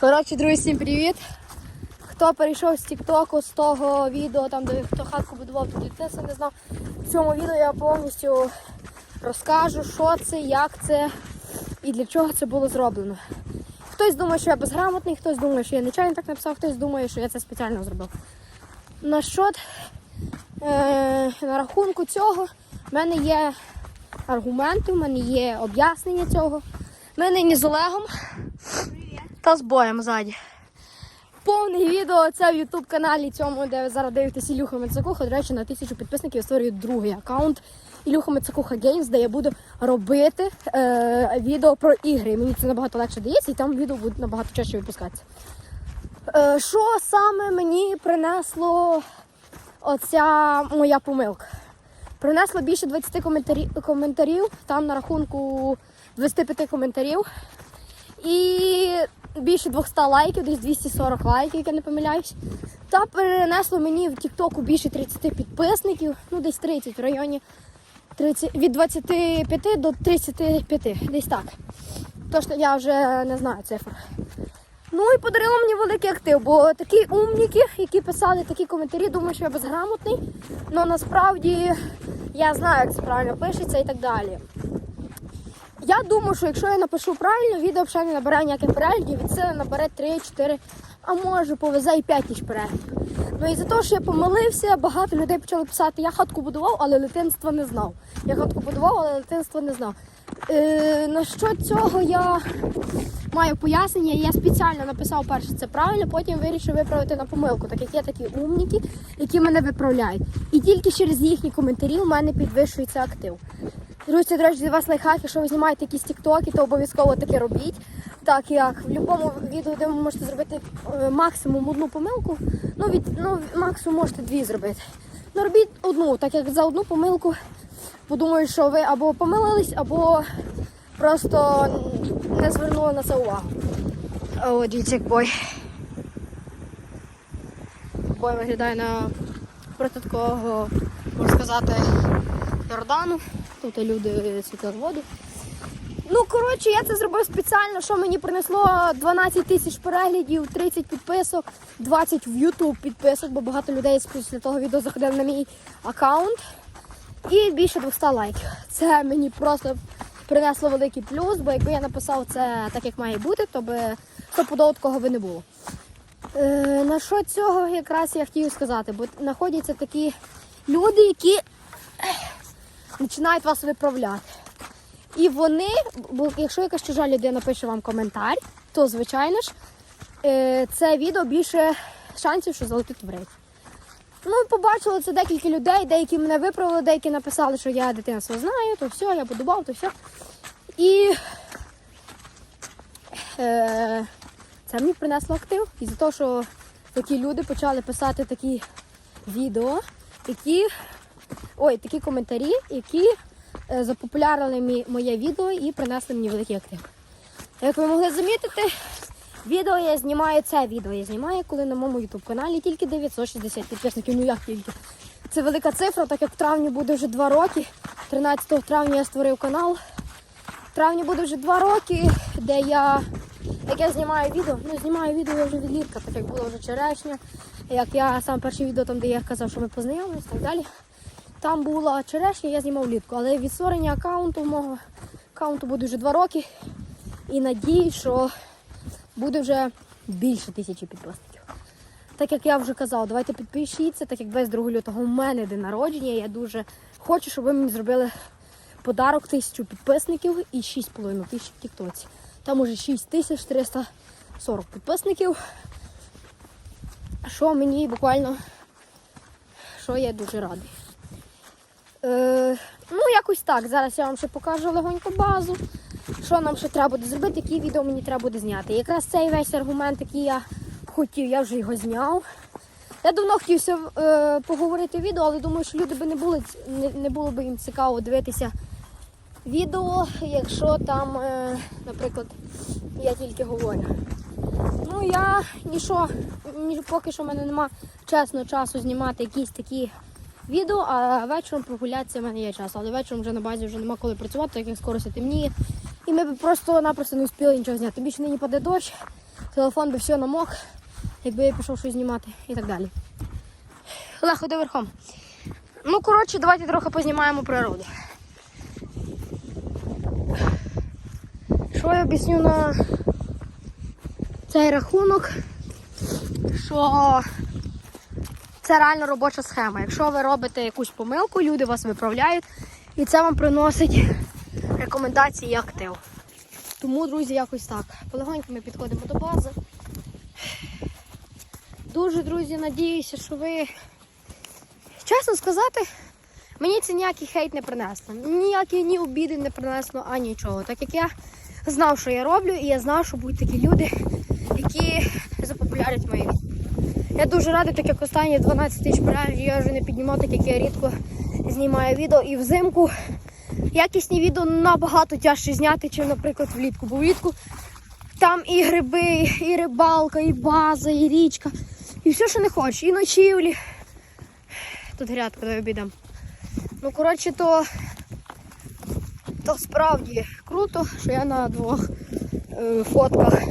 Коротше, друзі, всім привіт. Хто перейшов з Тіктоку, з того відео, там де хто хатку будував, тут це не знав. В цьому відео я повністю розкажу, що це, як це і для чого це було зроблено. Хтось думає, що я безграмотний, хтось думає, що я нечайно так написав, хтось думає, що я це спеціально зробив. На счет, е, на рахунку цього в мене є аргументи, в мене є об'яснення цього. Ми нині з Олегом та з боєм ззаді. Повне відео це в Ютуб каналі цьому, де ви зараз дивитесь Ілюха Мецакуха. До речі, на тисячу підписників я створюю другий аккаунт Ілюха Мецакуха Геймс, де я буду робити е, відео про ігри. Мені це набагато легше дається, і там відео будуть набагато чаще випускатися. Е, що саме мені принесло оця моя помилка? Принесло більше 20 коментарів, коментарів там на рахунку 25 коментарів. І більше 200 лайків, десь 240 лайків, як я не помиляюсь. Та перенесло мені в Тіктоку більше 30 підписників, ну десь 30 в районі 30, від 25 до 35, десь так. Тож я вже не знаю цифр. Ну і подарило мені великий актив, бо такі умніки, які писали такі коментарі, думають, що я безграмотний. але насправді я знаю, як це правильно пишеться і так далі. Я думаю, що якщо я напишу правильно, відео взагалі не набере ніяких переглядів, від сили набере 3-4, а може повезе і 5 тисяч переглядів. Ну і за те, що я помилився, багато людей почали писати, я хатку будував, але дитинства не знав. Я хатку будував, але дитинства не знав. Е, на що цього я маю пояснення, я спеціально написав перше це правильно, потім вирішив виправити на помилку, так як є такі умніки, які мене виправляють. І тільки через їхні коментарі у мене підвищується актив. Друзі, до речі, для вас лайфхак, якщо ви знімаєте якісь тіктоки, то обов'язково таке робіть. Так як в будь-якому відео, де ви можете зробити е, максимум одну помилку, ну від ну максимум можете дві зробити. Ну робіть одну, так як за одну помилку подумають, що ви або помилились, або просто не звернули на це увагу. О, дивіться, як бой. Бой виглядає на проти можна сказати, Йордану. Тут люди світили. Ну, коротше, я це зробив спеціально, що мені принесло 12 тисяч переглядів, 30 підписок, 20 в YouTube підписок, бо багато людей після того відео заходили на мій аккаунт. І більше 200 лайків. Це мені просто принесло великий плюс, бо якби я написав це так, як має бути, то би стопудово такого би не було. Е, на що цього якраз я хотів сказати, бо знаходяться такі люди, які починають вас виправляти. І вони, бо якщо якась чужа людина пише вам коментар, то звичайно ж е, це відео більше шансів, що залетить в рейд. Ну, побачили це декілька людей, деякі мене виправили, деякі написали, що я дитинство знаю, то все, я подобав, то все. І е, це мені принесло актив. І за те, що такі люди почали писати такі відео, які ой, такі коментарі, які е, запопулярили моє відео і принесли мені великий актив. Як ви могли замітити, відео я знімаю це відео. Я знімаю, коли на моєму YouTube каналі тільки 960 підписників. Ну як тільки. Це велика цифра, так як в травні буде вже 2 роки. 13 травня я створив канал. В травні буде вже 2 роки, де я як я знімаю відео, ну знімаю відео вже від літка, так як було вже черешня. Як я сам перше відео, там де я казав, що ми познайомились і так далі. Там була черешня, я знімав влітку, але від створення аккаунту мого аккаунту буде вже 2 роки. І надію, що буде вже більше тисячі підписників. Так як я вже казав, давайте підпишіться, так як 22 лютого у мене день народження. Я дуже хочу, щоб ви мені зробили подарок тисячу підписників і 6,5 тисяч в Тіктоці. Там уже 6340 підписників. Що мені буквально, що я дуже радий. Е, ну, якось так. Зараз я вам ще покажу легонько базу. Що нам ще треба буде зробити, які відео мені треба буде зняти. Якраз цей весь аргумент, який я хотів, я вже його зняв. Я давно хотівся е, поговорити відео, але думаю, що люди би не були не, не було б їм цікаво дивитися відео, якщо там, е, наприклад, я тільки говорю. Ну я нічого, ні, поки що в мене нема чесно часу знімати якісь такі відео, а вечором прогулятися в мене є час. Але вечором вже на базі вже нема коли працювати, так як скоро все темніє. І ми б просто-напросто не успіли нічого зняти. Більше нині паде дощ, телефон би все намок, якби я пішов щось знімати і так далі. Олег, ходи верхом. Ну, коротше, давайте трохи познімаємо природу. Що я об'ясню на цей рахунок, що це реально робоча схема. Якщо ви робите якусь помилку, люди вас виправляють, і це вам приносить рекомендації і актив. Тому, друзі, якось так. Полегонько ми підходимо до бази. Дуже, друзі, надіюся, що ви. Чесно сказати, мені це ніякий хейт не принесло. Ніякі ні обіди не принесло, а нічого. Так як я знав, що я роблю, і я знав, що будуть такі люди, які запопулярять мої відео. Я дуже радий, так як останні 12 тисяч переглядів я вже не піднімав, так як я рідко знімаю відео і взимку. Якісні відео набагато тяжче зняти, ніж, наприклад, влітку. Бо влітку там і гриби, і рибалка, і база, і річка, і все, що не хочеш, і ночівлі. Тут грядка давай обідам. Ну, коротше, то, то справді круто, що я на двох е, фотках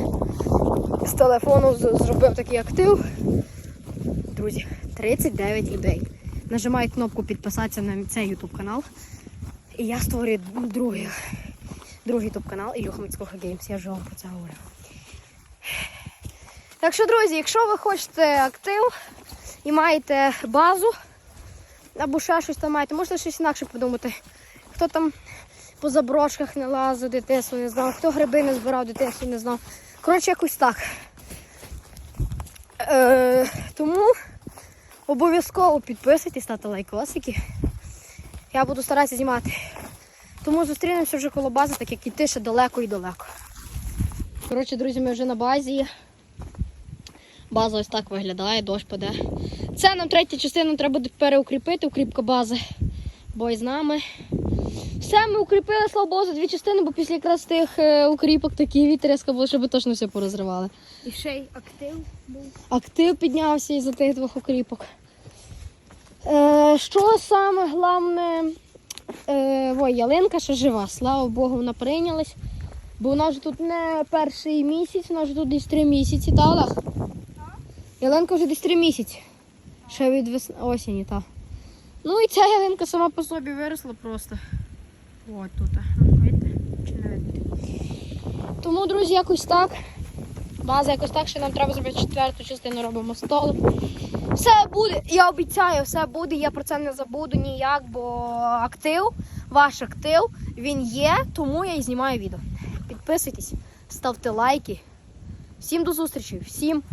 з телефону зробив такий актив. Друзі, 39 людей. Нажимають кнопку підписатися на цей YouTube канал. І я створюю другий, другий YouTube канал Ілюха Геймс. Я вже вам про це говорю. Так що, друзі, якщо ви хочете актив і маєте базу, або ще щось там маєте, можете щось інакше подумати. Хто там по заброшках не лазив, дитинство не знав, хто гриби не збирав, дитинство не знав. Коротше, якось так. Е, тому обов'язково підписуйтесь, ставте лайкосики. Я буду старатися знімати. Тому зустрінемося вже коло бази, так як іти ще далеко і далеко. Коротше, друзі, ми вже на базі. База ось так виглядає, дощ паде. Це нам третя частина треба буде переукріпити, укріпка бази. Бой з нами. Все, ми укріпили, слава Богу, за дві частини, бо після якраз тих е, укріпок такий вітер різко було, щоб точно все порозривали. І ще й актив. Актив піднявся із-за тих двох укріпок. Е, що саме головне, е, ой, ялинка ще жива, слава Богу, вона прийнялась. Бо вона вже тут не перший місяць, вона вже тут десь три місяці, та Олег? Ялинка вже десь три місяці. Ще від вес... осені, та. Ну і ця ялинка сама по собі виросла просто. От тут. Видите? Чи не видите? Тому, друзі, якось так. База якось так, що нам треба зробити четверту частину, робимо столик. Все буде, я обіцяю, все буде, я про це не забуду ніяк, бо актив, ваш актив, він є, тому я і знімаю відео. Підписуйтесь, ставте лайки. Всім до зустрічі, всім